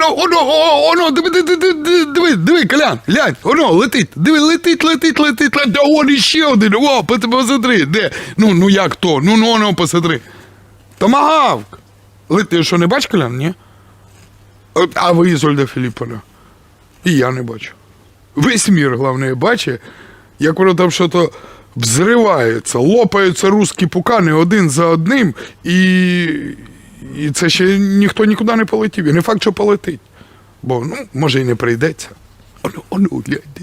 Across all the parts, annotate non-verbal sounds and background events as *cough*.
Оно, оно, о, оно, диви, диви, диви, диви, диви, Колян, глянь, оно, летить, диви, летить, летить, летить, летить, а он іще один, о, посмотри, де, ну, ну як то, ну, ну, оно, посмотри. Томагавк. Лети, що, не бачиш, Колян, ні? А ви, Ізольда Філіпповна? І я не бачу. Весь мір, головне, бачить, як воно там що то взривається, лопаються русські пукани один за одним, і, і це ще ніхто нікуди не полетів. І не факт, що полетить. Бо, ну, може, і не прийдеться. Оно, оно, гляньте.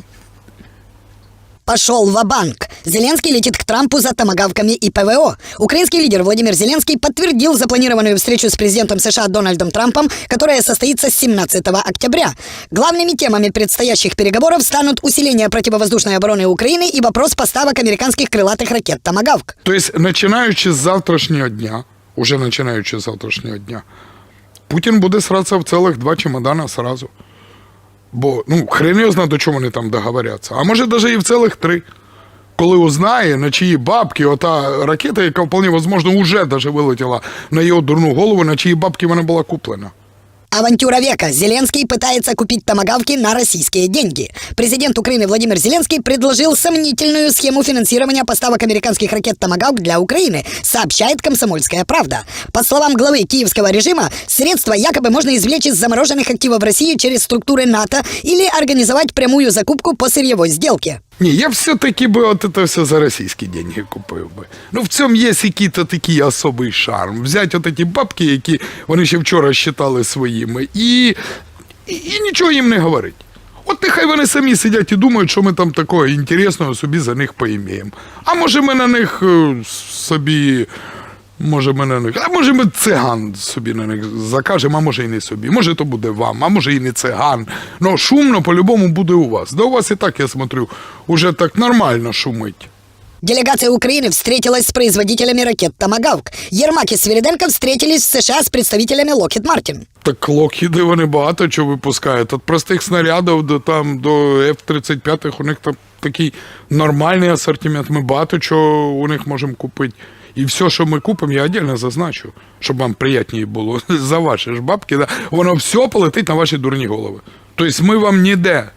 Пошел в банк Зеленский летит к Трампу за томагавками и ПВО. Украинский лидер Владимир Зеленский подтвердил запланированную встречу с президентом США Дональдом Трампом, которая состоится 17 октября. Главными темами предстоящих переговоров станут усиление противовоздушной обороны Украины и вопрос поставок американских крылатых ракет «Томагавк». Тобто, починаючи з завтрашнього дня, уже починаючи з завтрашнього дня, Путін буде сратися в цілих два чемодана сразу. Бо, ну, знає, до чого вони там договоряться. А може, навіть і в цілих три. Коли узнає, на чиї бабки, ота ракета, яка вполне можливо, вже навіть вилетіла на його дурну голову, на чиї бабки вона була куплена. Авантюра века. Зеленский пытается купить томагавки на российские деньги. Президент Украины Владимир Зеленский предложил сомнительную схему финансирования поставок американских ракет «Томагавк» для Украины, сообщает «Комсомольская правда». По словам главы киевского режима, средства якобы можно извлечь из замороженных активов России через структуры НАТО или организовать прямую закупку по сырьевой сделке. Ні, я все-таки би от це все за російські деньги купив би. Ну, в цьому є якийсь такий особий шарм. Взяти от ті бабки, які вони ще вчора считали своїми, і, і, і нічого їм не говорить. От нехай вони самі сидять і думають, що ми там такого інтересного собі за них поіміємо. А може ми на них е, собі. Може, ми на них. А може ми циган собі на них закажемо, а може і не собі. Може, то буде вам, а може і не циган. Ну, шумно по-любому буде у вас. Да у вас і так, я смотрю, уже так нормально шумить. Делегация Украины встретилась с производителями ракет «Томагавк». Ермак и Свириденко встретились в США с представителями Lockheed Martin. Так локхіди вони багато чого випускають. Від простих снарядів до там до F-35 у них там такий нормальний асортимент. Ми багато чого у них можемо купити. І все, що ми купимо, я віддільно зазначу, щоб вам приятніше було. *laughs* За ваші ж бабки, да? воно все полетить на ваші дурні голови. Тобто ми вам ніде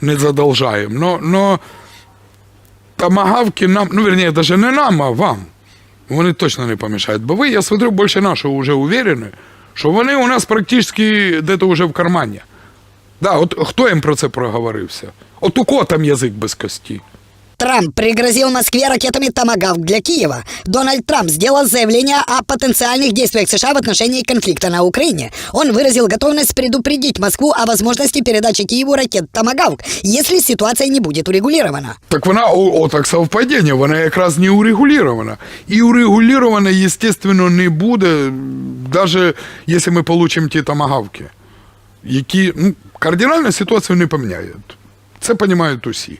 не задолжаємо. Но, но томагавки нам, ну, вернее, даже не нам, а вам. Вони точно не помішають. Бо ви, я смотрю, більше нашого вже уверені, що вони у нас практично десь вже в кармані. Да, от хто їм про це проговорився? От у кого там язик без кості? Трамп пригрозил Москве ракетами «Томагавк» для Киева. Дональд Трамп сделал заявление о потенциальных действиях США в отношении конфликта на Украине. Он выразил готовность предупредить Москву о возможности передачи Киеву ракет «Томагавк», если ситуация не будет урегулирована. Так вона, о, о так совпадіння, вона якраз не урегулирована. І урегулирована, естественно, не буде, навіть якщо ми получимо ті томагавки, які ну, кардинально ситуацію не поміняють. Це розуміють усі.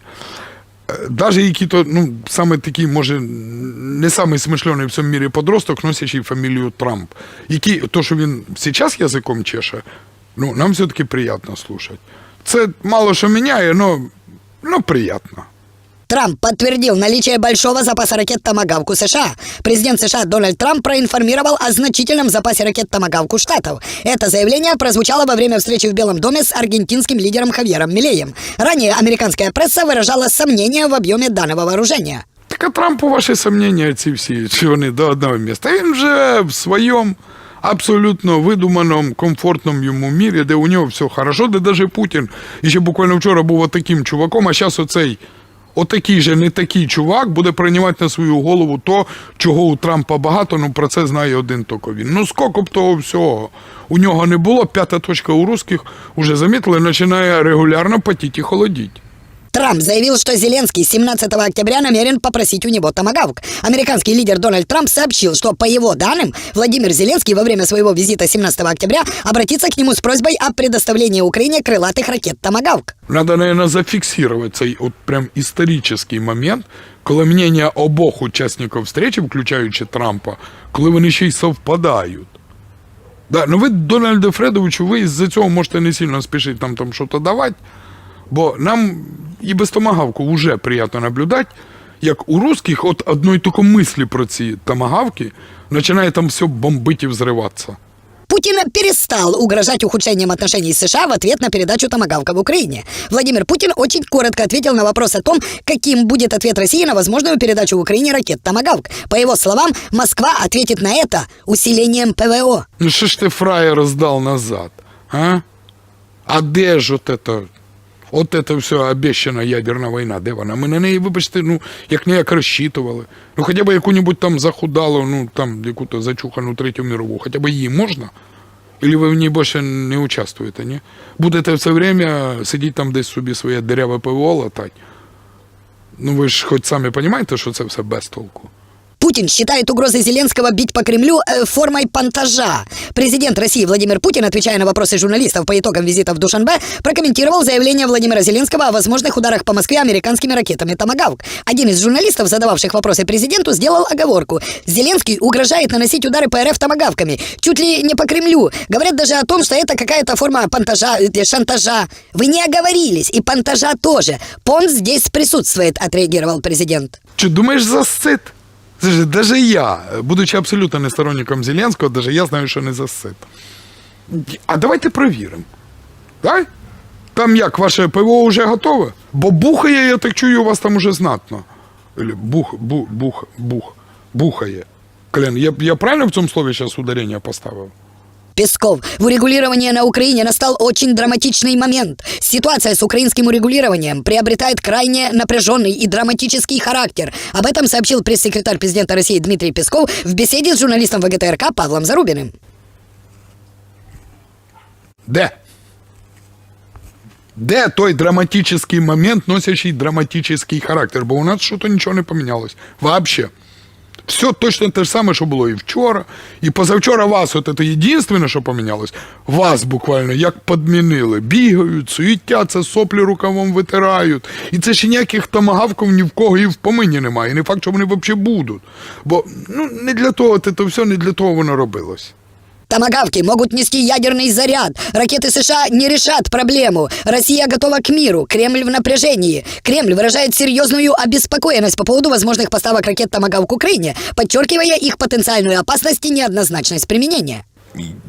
Даже які то, ну, саме такий, може, не самый смышленый в цьому мірі подросток, носячий фамілію Трамп, який, то, що він зараз язиком чеше, ну, нам все-таки приємно слухати. Це мало що міняє, но, но приємно. Трамп подтвердил наличие большого запаса ракет «Томагавк» у США. Президент США Дональд Трамп проинформировал о значительном запасе ракет «Томагавк» у Штатов. Это заявление прозвучало во время встречи в Белом доме с аргентинским лидером Хавьером Милеем. Ранее американская пресса выражала сомнения в объеме данного вооружения. Так а Трампу ваші сомнення ці всі, чи вони до одного міста. Він вже в своєму абсолютно видуманому, комфортному йому мірі, де у нього все хорошо, де навіть Путін і ще буквально вчора був отаким чуваком, а зараз оцей отакий же не такий чувак буде приймати на свою голову то, чого у Трампа багато, ну про це знає один тільки він. Ну скільки б того всього у нього не було, п'ята точка у русських, уже замітили, починає регулярно потіти і холодіти. Трамп заявил, что Зеленский 17 октября намерен попросить у него томагавк. Американский лидер Дональд Трамп сообщил, что, по его данным, Владимир Зеленский во время своего визита 17 октября обратится к нему с просьбой о предоставлении Украине крылатых ракет «Томагавк». Надо, наверное, зафиксировать цей от прям історичний момент, коли мнення обох учасників встречі, включаючи Трампа, коли вони ще й совпадають. Да, ну ви, Дональде Фредовичу, ви із-за цього можете не сильно спішити нам там щось давати, бо нам і без томагавку вже приємно наблюдати, як у русських от одної тільки мислі про ці томагавки починає там все бомбити і взриватися. Путин перестал угрожать ухудшением отношений с США в ответ на передачу томагавка в Украине. Владимир Путин очень коротко ответил на вопрос о том, каким будет ответ России на возможную передачу в Украине ракет «Томагавк». По его словам, Москва ответит на это усилением ПВО. Ну що ж ти фраєра здав назад, а? А де ж от это, от это все обещана ядерна війна, де вона? Ми на неї, вибачте, ну, як не як розчитували. Ну, хоча б яку-небудь там захудалу, ну, там, яку-то зачухану третю мирову, хоча б її можна? Или ви в ній більше не участвуєте, ні? Будете все время сидіти там десь собі своє дереве ПВО латать? Ну, ви ж хоч самі розумієте, що це все без толку? Путин считает угрозы Зеленского бить по Кремлю э, формой пантажа. Президент России Владимир Путин, отвечая на вопросы журналистов по итогам визита в Душанбе, прокомментировал заявление Владимира Зеленского о возможных ударах по Москве американскими ракетами «Томагавк». Один из журналистов, задававших вопросы президенту, сделал оговорку. Зеленский угрожает наносить удары по РФ «Томагавками». Чуть ли не по Кремлю. Говорят даже о том, что это какая-то форма пантажа, э, шантажа. Вы не оговорились, и пантажа тоже. Понт здесь присутствует, отреагировал президент. Чи думаєш засит? Слушай, даже я, будучи абсолютно не сторонником Зеленського, даже я знаю, що не засип. А давайте перевіримо. Так? Там як, ваше ПВО вже готове? Бо бухає, я так чую, у вас там уже знатно. Бух, бух, бух, бух, бухає. Клен, я, я правильно в цьому слові зараз ударення поставив? Песков. В урегулировании на Украине настал очень драматичный момент. Ситуация с украинским урегулированием приобретает крайне напряженный и драматический характер. Об этом сообщил пресс-секретарь президента России Дмитрий Песков в беседе с журналистом ВГТРК Павлом Зарубиным. Де? Де той драматичний момент, носящий драматичний характер? Бо у нас що-то нічого не помінялось. Вообще. Все точно те ж саме, що було і вчора, і позавчора вас, от це єдине, що помінялось, вас буквально як підмінили. Бігають, суїтяться, соплі рукавом витирають. І це ще ніяких томагавків ні в кого і в помині немає. І не факт, що вони взагалі будуть. Бо ну, не для того це все, не для того воно робилось. Томагавки могут нести ядерный заряд. Ракеты США не решат проблему. Россия готова к миру. Кремль в напряжении. Кремль выражает серьезную обеспокоенность по поводу возможных поставок ракет Томагавк к Украине, подчеркивая их потенциальную опасность и неоднозначность применения.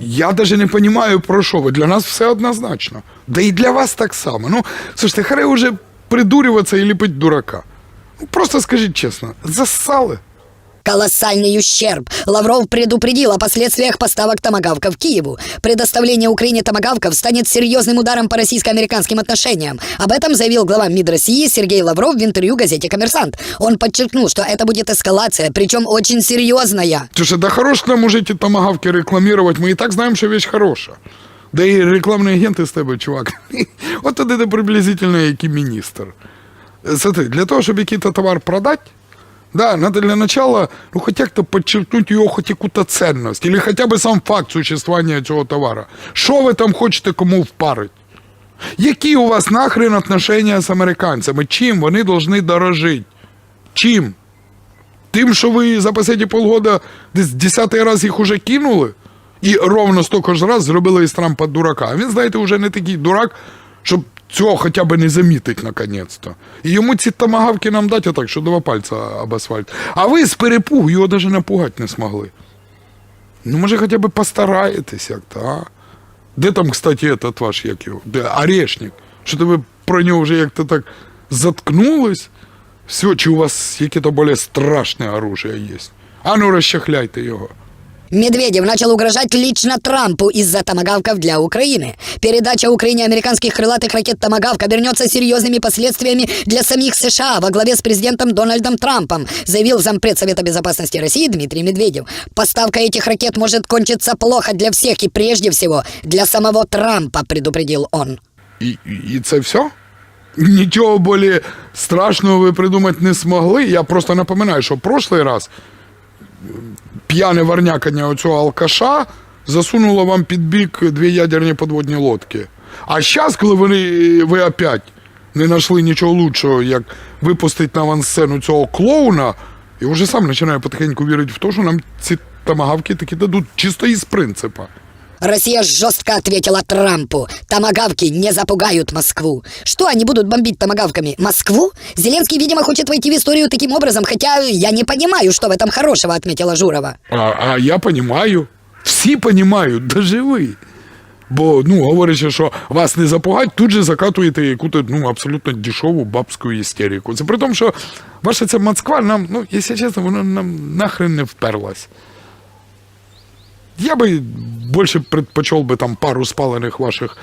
Я даже не понимаю, про що ви. Для нас все однозначно. Да і для вас так само. Ну, слушайте, харе уже придурюватися і ліпить дурака. Ну, просто скажіть чесно, зассали. Колоссальный ущерб. Лавров предупредил о последствиях поставок томагавков Киеву. Предоставление Украине томагавков станет серьезным ударом по российско-американским отношениям. Об этом заявил глава МИД России Сергей Лавров в интервью газете «Коммерсант». Он подчеркнул, что это будет эскалация, причем очень серьезная. Слушай, да хорош нам уже ті томагавки рекламувати, ми і так знаємо, що вещь хороша. Да і рекламні агенти з тебе, чувак. *laughs* От тоді ти приблизительно як і міністр. Смотри, для того, щоб якийсь товар продати, Да, надо для начала, ну, хоть как-то подчеркнуть его хоть какую-то ценность, или хотя бы сам факт существования цього товара. Що ви там хочете кому впарить? Які у вас нахрен отношения з американцями? Чим вони повинні дорожити? Чим? Тим, що ви за останні полгода десь десятий раз їх уже кинули, і ровно стільки ж раз зробили із Трампа дурака. А він, знаєте, вже не такий дурак, щоб цього хоча б не замітить наконець-то. І йому ці томагавки нам дати отак, що два пальця об асфальт. А ви з перепугу його навіть напугати не змогли. Ну, може, хоча б постараєтесь як-то, а? Де там, кстати, этот ваш, як його, де Орешник? Що то про нього вже як-то так заткнулись? Все, чи у вас яке-то більш страшне оружие є? А ну розчахляйте його. Медведев начал угрожать лично Трампу из-за томагавков для Украины. Передача Украине американских крылатых ракет «Томагавк» обернется серьезными последствиями для самих США во главе с президентом Дональдом Трампом, заявил зампред Совета Безопасности России Дмитрий Медведев. Поставка этих ракет может кончиться плохо для всех и прежде всего для самого Трампа, предупредил он. І, і і це все? Нічого більш страшного ви придумати не змогли. Я просто напоминаю, що прошлий раз п'яне варнякання оцього алкаша засунуло вам під бік дві ядерні подводні лодки. А зараз, коли вони, ви опять не знайшли нічого лучшого, як випустити на авансцену цього клоуна, і вже сам починаю потихеньку вірити в те, що нам ці тамагавки такі дадуть чисто із принципа. Россия жестко ответила Трампу. Томагавки не запугают Москву. Что они будут бомбить томагавками? Москву? Зеленский, видимо, хочет войти в историю таким образом, хотя я не понимаю, что в этом хорошего, отметила Журова. А, а я понимаю. Всі розуміють, даже ви. Бо, ну, говорячи, що вас не запугать, тут же закатуєте якусь ну, абсолютно дешеву бабську істерику. Це при тому, що ваша ця Москва нам, ну, якщо чесно, вона нам нахрен не вперлась. Я би більше предпочел би там пару спалених ваших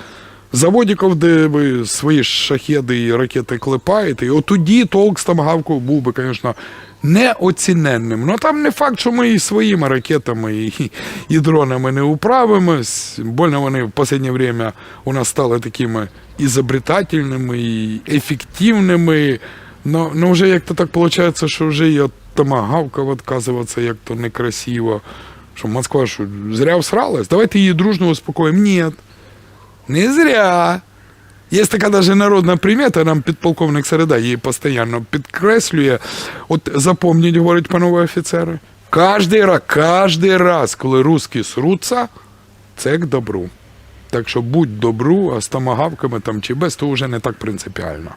заводиків, де ви свої шахеди і ракети клепаєте. І от тоді толк з тамагавку був би, звісно, неоціненним. Ну там не факт, що ми і своїми ракетами і, і дронами не управимось. Больно вони в останнє время у нас стали такими ізобретательними і ефективними. Ну, ну вже як-то так виходить, що вже і від томагавків відказуватися як-то некрасиво. Що Москва що, зря всралась? Давайте її дружно успокоїмо. Ні. Не зря. Є така даже народна примета, нам підполковник Середа її постійно підкреслює. От запомніть, говорять панове офіцери, кожний раз, кожний раз, коли русські сруться, це к добру. Так що будь добру, а з томагавками там чи без, то вже не так принципіально.